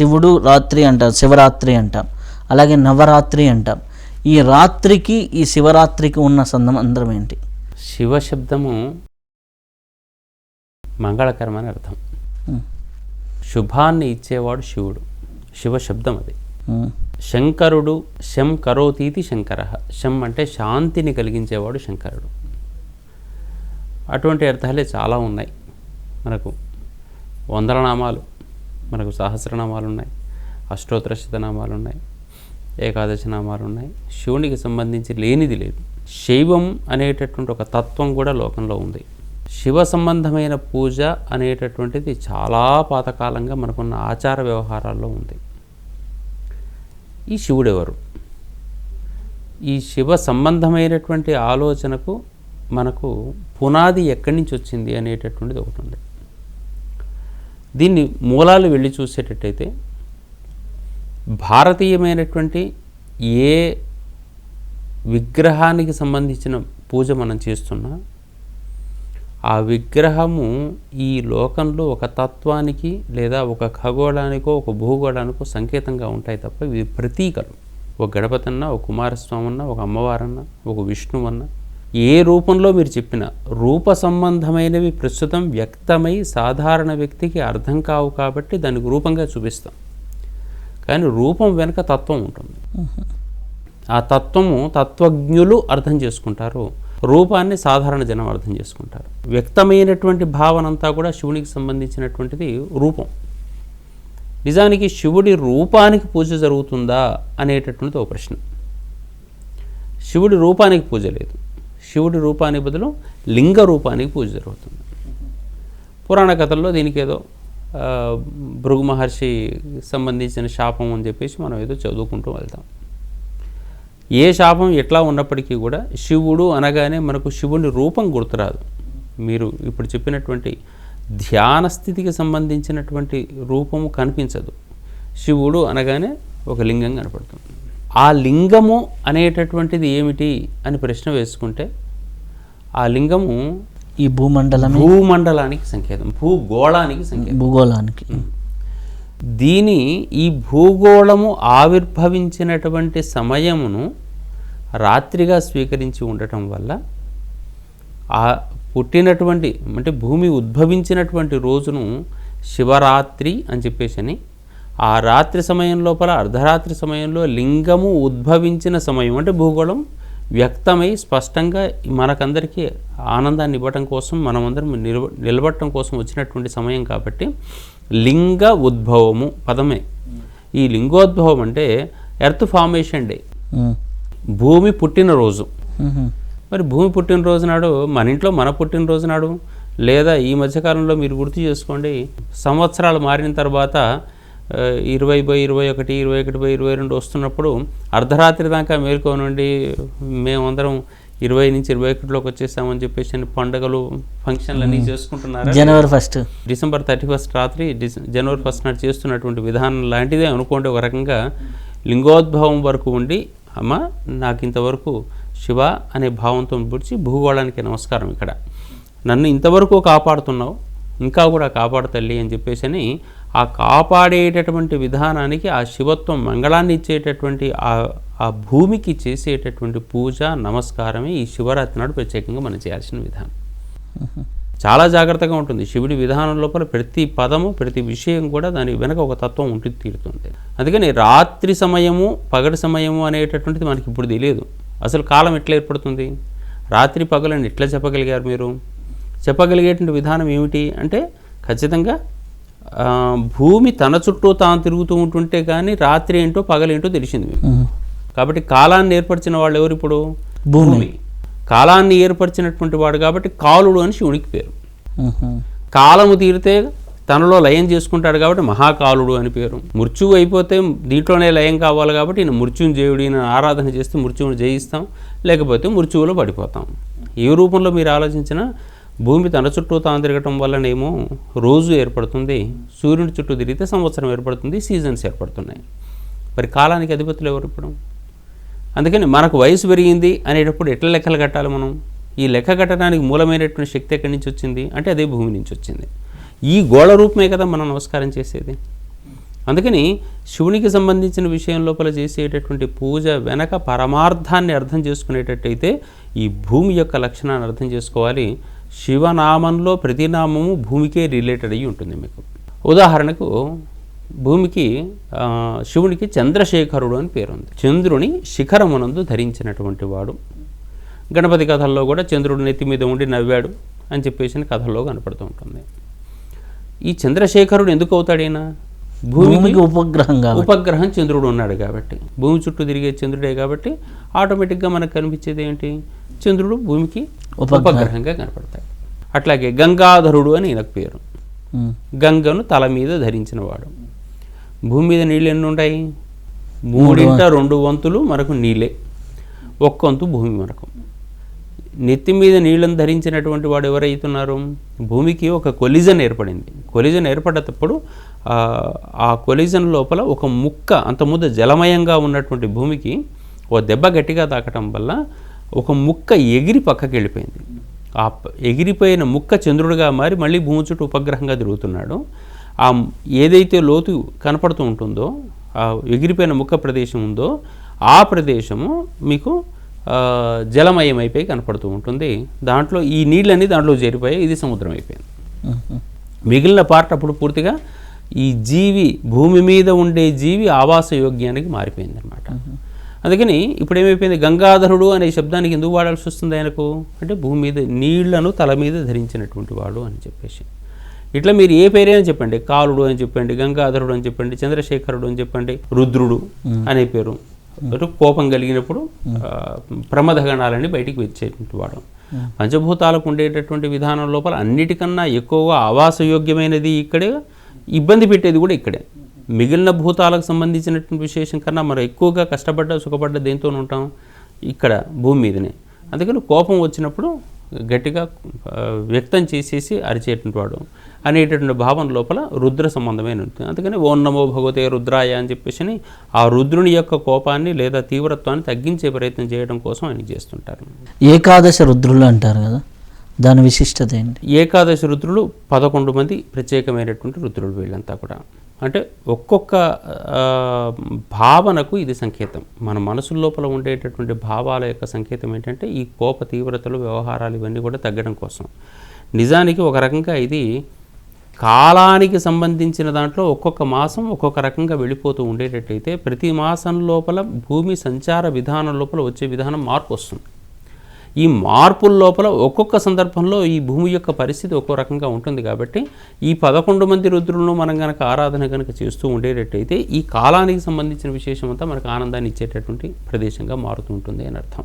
శివుడు రాత్రి అంటాం శివరాత్రి అంటాం. అలాగే నవరాత్రి అంటాం. ఈ రాత్రికి ఈ శివరాత్రికి ఉన్న సంబంధం ఏంటి? శివ శబ్దము మంగళకరమని అర్థం. ఉమ్, శుభాన్ని ఇచ్చేవాడు శివుడు. శివ శబ్దం అది శంకరుడు శం కరోతీతి శంకర. శం అంటే శాంతిని కలిగించేవాడు శంకరుడు. అటువంటి అర్థాలే చాలా ఉన్నాయి. మనకు వందల నామాలు. మనకు సహస్రనామాలు ఉన్నాయి అష్టోత్తర శతనామాలు ఉన్నాయి ఏకాదశి నామాలు ఉన్నాయి శివునికి సంబంధించి లేనిది లేదు. శైవం అనేటటువంటి ఒక తత్వం కూడా లోకంలో ఉంది. శివ సంబంధమైన పూజ అనేటటువంటిది చాలా పాతకాలంగా మనకున్న ఆచార వ్యవహారాల్లో ఉంది. ఈ శివుడు ఎవరు ఈ శివ సంబంధమైనటువంటి ఆలోచనకు మనకు పునాది ఎక్కడి నుంచి వచ్చింది అనేటటువంటిది ఒకటి ఉంది. దీన్ని మూలాలు వెళ్ళి చూసేటట్టయితే భారతీయమైనటువంటి ఏ విగ్రహానికి సంబంధించిన పూజ మనం చేస్తున్నా ఆ విగ్రహము ఈ లోకంలో ఒక తత్వానికి లేదా ఒక ఖగోళానికో ఒక భూగోళానికో సంకేతంగా ఉంటాయి తప్ప ఇవి ప్రతీకలు. ఒక గణపతన్నా ఒక కుమారస్వామన్న ఒక అమ్మవారన్న ఒక విష్ణువన్నా ఏ రూపంలో మీరు చెప్పిన రూప సంబంధమైనవి ప్రస్తుతం వ్యక్తమై సాధారణ వ్యక్తికి అర్థం కావు కాబట్టి దానికి రూపంగా చూపిస్తాం. కానీ రూపం వెనుక తత్వం ఉంటుంది. ఆ తత్వము తత్వజ్ఞులు అర్థం చేసుకుంటారు. రూపాన్ని సాధారణ జనం అర్థం చేసుకుంటారు. వ్యక్తమైనటువంటి భావన అంతా కూడా శివునికి సంబంధించినటువంటిది రూపం. నిజానికి శివుడి రూపానికి పూజ జరుగుతుందా అనేటటువంటిది ఒక ప్రశ్న. శివుడి రూపానికి పూజ లేదు. శివుడి రూపానికి బదులు లింగ రూపానికి పూజ జరుగుతుంది. పురాణ కథల్లో దీనికి ఏదో భృగు మహర్షి సంబంధించిన శాపం అని చెప్పేసి మనం ఏదో చదువుకుంటూ వెళ్తాం. ఏ శాపం ఎట్లా ఉన్నప్పటికీ కూడా శివుడు అనగానే మనకు శివుని రూపం గుర్తురాదు. మీరు ఇప్పుడు చెప్పినటువంటి ధ్యాన స్థితికి సంబంధించినటువంటి రూపము కనిపించదు. శివుడు అనగానే ఒక లింగం కనపడుతుంది. ఆ లింగము అనేటటువంటిది ఏమిటి అని ప్రశ్న వేసుకుంటే ఆ లింగము ఈ భూమండలమే? భూమండలానికి సంకేతం భూగోళానికి సంకేతం. భూగోళానికి. దీని ఈ భూగోళము ఆవిర్భవించినటువంటి సమయమును రాత్రిగా స్వీకరించి ఉండటం వల్ల ఆ పుట్టినటువంటి అంటే భూమి ఉద్భవించినటువంటి రోజును శివరాత్రి అని చెప్పేసి ఆ రాత్రి సమయం లోపల అర్ధరాత్రి సమయంలో లింగము ఉద్భవించిన సమయం అంటే భూగోళం వ్యక్తమై స్పష్టంగా మనకందరికీ ఆనందాన్ని ఇవ్వటం కోసం మనమందరం నిలబ నిలబడటం కోసం వచ్చినటువంటి సమయం కాబట్టి లింగ ఉద్భవము పదమే. ఈ లింగోద్భవం అంటే ఎర్త్ ఫార్మేషన్ డే. భూమి పుట్టినరోజు. మరి భూమి పుట్టినరోజు నాడు మన ఇంట్లో మన పుట్టినరోజు నాడు లేదా ఈ మధ్యకాలంలో మీరు గుర్తు చేసుకోండి సంవత్సరాలు మారిన తర్వాత ఇరవై బై ఇరవై ఒకటి ఇరవై ఒకటి బై ఇరవై రెండు వస్తున్నప్పుడు అర్ధరాత్రి దాకా మేల్కోనండి మేమందరం ఇరవై నుంచి ఇరవై ఒకటిలోకి వచ్చేసామని చెప్పేసి అని పండుగలు ఫంక్షన్లు అన్నీ చేసుకుంటున్నారు? జనవరి ఫస్ట్. డిసెంబర్ థర్టీ ఫస్ట్ రాత్రి డిస జనవరి ఫస్ట్ నాడు చేస్తున్నటువంటి విధానం లాంటిదే అనుకోండి ఒక రకంగా. లింగోద్భవం వరకు ఉండి అమ్మ నాకు ఇంతవరకు శివ అనే భావంతో పుడిచి భూగోళానికి నమస్కారం ఇక్కడ. నన్ను ఇంతవరకు కాపాడుతున్నావు ఇంకా కూడా కాపాడు తల్లి అని చెప్పేసి అని ఆ కాపాడేటటువంటి విధానానికి ఆ శివత్వం మంగళాన్ని ఇచ్చేటటువంటి ఆ ఆ భూమికి చేసేటటువంటి పూజ నమస్కారమే ఈ శివరాత్రి నాడు ప్రత్యేకంగా మనం చేయాల్సిన విధానం. చాలా జాగ్రత్తగా ఉంటుంది. శివుడి విధానం లోపల ప్రతి పదము ప్రతి విషయం కూడా దాని వెనక ఒక తత్వం ఉంటుంది తీరుతుంది. అందుకని రాత్రి సమయము పగటి సమయము అనేటటువంటిది మనకి ఇప్పుడు తెలియదు. అసలు కాలం ఎట్లా ఏర్పడుతుంది? రాత్రి పగలని ఎట్లా చెప్పగలిగారు మీరు? చెప్పగలిగేటువంటి విధానం ఏమిటి? అంటే ఖచ్చితంగా భూమి తన చుట్టూ తాను తిరుగుతూ ఉంటుంటే కానీ రాత్రి ఏంటో పగలేంటో తెలిసింది కాబట్టి కాలాన్ని ఏర్పరిచిన వాళ్ళు ఎవరు ఇప్పుడు? భూమి. కాలాన్ని ఏర్పరిచినటువంటి వాడు కాబట్టి కాలుడు అని శివునికి పేరు. కాలము తీరితే తనలో లయం చేసుకుంటాడు కాబట్టి మహాకాలుడు అని పేరు. మృత్యువు అయిపోతే దీంట్లోనే లయం కావాలి కాబట్టి ఈయన మృత్యుంజయుడు ఈయన ఆరాధన చేస్తే మృత్యువును జయిస్తాం. లేకపోతే మృత్యువులో పడిపోతాం. ఏ రూపంలో మీరు ఆలోచించినా భూమి తన చుట్టూ తాను తిరగటం వల్లనేమో రోజు ఏర్పడుతుంది సూర్యుని చుట్టూ తిరిగితే సంవత్సరం ఏర్పడుతుంది సీజన్స్ ఏర్పడుతున్నాయి. మరి కాలానికి అధిపతులు ఎవరు ఇప్పుడు? అందుకని మనకు వయసు పెరిగింది అనేటప్పుడు ఎట్లా లెక్కలు కట్టాలి మనం? ఈ లెక్క కట్టడానికి మూలమైనటువంటి శక్తి ఎక్కడి నుంచి వచ్చింది? అంటే అదే భూమి నుంచి వచ్చింది. ఈ గోళ రూపమే కదా మనం నమస్కారం చేసేది. అందుకని శివునికి సంబంధించిన విషయం లోపల చేసేటటువంటి పూజ వెనక పరమార్థాన్ని అర్థం చేసుకునేటట్టయితే ఈ భూమి యొక్క లక్షణాన్ని అర్థం చేసుకోవాలి. శివనామంలో ప్రతి నామము భూమికే రిలేటెడ్ అయ్యి ఉంటుంది మీకు. ఉదాహరణకు భూమికి శివునికి చంద్రశేఖరుడు అని పేరుంది. చంద్రుని శిఖరమునందు ధరించినటువంటి వాడు. గణపతి కథల్లో కూడా చంద్రుడు నెత్తి మీద ఉండి నవ్వాడు అని చెప్పేసి కథల్లో కనపడుతూ ఉంటుంది. ఈ చంద్రశేఖరుడు ఎందుకు అవుతాడైనా? భూమికి భూమికి ఉపగ్రహం చంద్రుడు ఉన్నాడు కాబట్టి. భూమి చుట్టూ తిరిగే చంద్రుడే కాబట్టి ఆటోమేటిక్గా మనకు కనిపించేది ఏంటి? చంద్రుడు భూమికి ఉపగ్రహం. ఉపగ్రహంగా కనపడతాడు. అట్లాగే గంగాధరుడు అని ఈయనకు పేరు. గంగను తల మీద ధరించినవాడు. భూమి మీద నీళ్ళు ఎన్ని ఉంటాయి? మూడింట రెండు వంతులు మనకు నీళ్ళే. ఒక్క వంతు భూమి మనకు. నెత్తి మీద నీళ్ళను ధరించినటువంటి వాడు ఎవరైతున్నారు? భూమికి ఒక కొలిజన్ ఏర్పడింది. కొలిజన్ ఏర్పడేటప్పుడు ఆ, కొలిజన్ లోపల ఒక ముక్క అంత ముద్ద జలమయంగా ఉన్నటువంటి భూమికి ఓ దెబ్బ గట్టిగా తాకటం వల్ల ఒక ముక్క ఎగిరి పక్కకి వెళ్ళిపోయింది. ఆ ఎగిరిపోయిన ముక్క చంద్రుడిగా మారి మళ్ళీ భూమి చుట్టూ ఉపగ్రహంగా తిరుగుతున్నాడు. ఆ ఏదైతే లోతు కనపడుతూ ఉంటుందో ఆ ఎగిరిపోయిన ముక్క ప్రదేశం ఉందో ఆ ప్రదేశము మీకు ఆ, జలమయమైపోయి కనపడుతూ ఉంటుంది. దాంట్లో ఈ నీళ్ళన్నీ దాంట్లో చేరిపోయి ఇది సముద్రం అయిపోయింది. మిగిలిన పార్ట్ అప్పుడు పూర్తిగా ఈ జీవి భూమి మీద ఉండే జీవి ఆవాస యోగ్యానికి మారిపోయింది అనమాట అందుకని ఇప్పుడు ఏమైపోయింది గంగాధరుడు అనే శబ్దానికి ఎందుకు వాడాల్సి వస్తుంది ఆయనకు? అంటే భూమి మీద నీళ్ళను తల మీద ధరించినటువంటి వాడు అని చెప్పేసి. ఇట్లా మీరు ఏ పేరైనా చెప్పండి. కాలుడు అని చెప్పండి గంగాధరుడు అని చెప్పండి చంద్రశేఖరుడు అని చెప్పండి రుద్రుడు అనే పేరు. కోపం కలిగినప్పుడు ఆ, ప్రమద గణాలని బయటికి వచ్చేటువంటి వాడు. పంచభూతాలకు ఉండేటటువంటి విధానం లోపల అన్నిటికన్నా ఎక్కువగా ఆవాసయోగ్యమైనది ఇక్కడే ఇబ్బంది పెట్టేది కూడా ఇక్కడే. మిగిలిన భూతాలకు సంబంధించినటువంటి విశేషం కన్నా మనం ఎక్కువగా కష్టపడ్డ సుఖపడ్డ దేంతో ఉంటాం? ఇక్కడ భూమి మీదనే. అందుకని కోపం వచ్చినప్పుడు గట్టిగా వ్యక్తం చేసేసి అరిచేటువంటి వాడు. అనేటటువంటి భావం లోపల రుద్ర సంబంధమైన ఉంటుంది. అందుకని ఓం నమో భగవతే రుద్రాయ అని చెప్పేసి ఆ రుద్రుని యొక్క కోపాన్ని లేదా తీవ్రత్వాన్ని తగ్గించే ప్రయత్నం చేయడం కోసం ఆయన చేస్తుంటారు. ఏకాదశ రుద్రులు అంటారు కదా? దాని విశిష్టత ఏంటి? ఏకాదశి రుద్రులు పదకొండు మంది ప్రత్యేకమైనటువంటి రుద్రులు వీళ్ళంతా కూడా. అంటే ఒక్కొక్క భావనకు ఇది సంకేతం. మన మనసు లోపల ఉండేటటువంటి భావాల యొక్క సంకేతం ఏంటంటే ఈ కోప తీవ్రతలు వ్యవహారాలు ఇవన్నీ కూడా తగ్గడం కోసం. నిజానికి ఒక రకంగా ఇది కాలానికి సంబంధించిన దాంట్లో ఒక్కొక్క మాసం ఒక్కొక్క రకంగా వెళ్ళిపోతూ ఉండేటట్టయితే ప్రతి మాసం లోపల భూమి సంచార విధానం లోపల వచ్చే విధానం మార్పు వస్తుంది. ఈ మార్పుల లోపల ఒక్కొక్క సందర్భంలో ఈ భూమి యొక్క పరిస్థితి ఒక్కో రకంగా ఉంటుంది కాబట్టి ఈ పదకొండు మంది రుద్రులను మనం కనుక ఆరాధన కనుక చేస్తూ ఉండేటట్టయితే ఈ కాలానికి సంబంధించిన విశేషం అంతా మనకు ఆనందాన్ని ఇచ్చేటటువంటి ప్రదేశంగా మారుతూ ఉంటుంది అని అర్థం.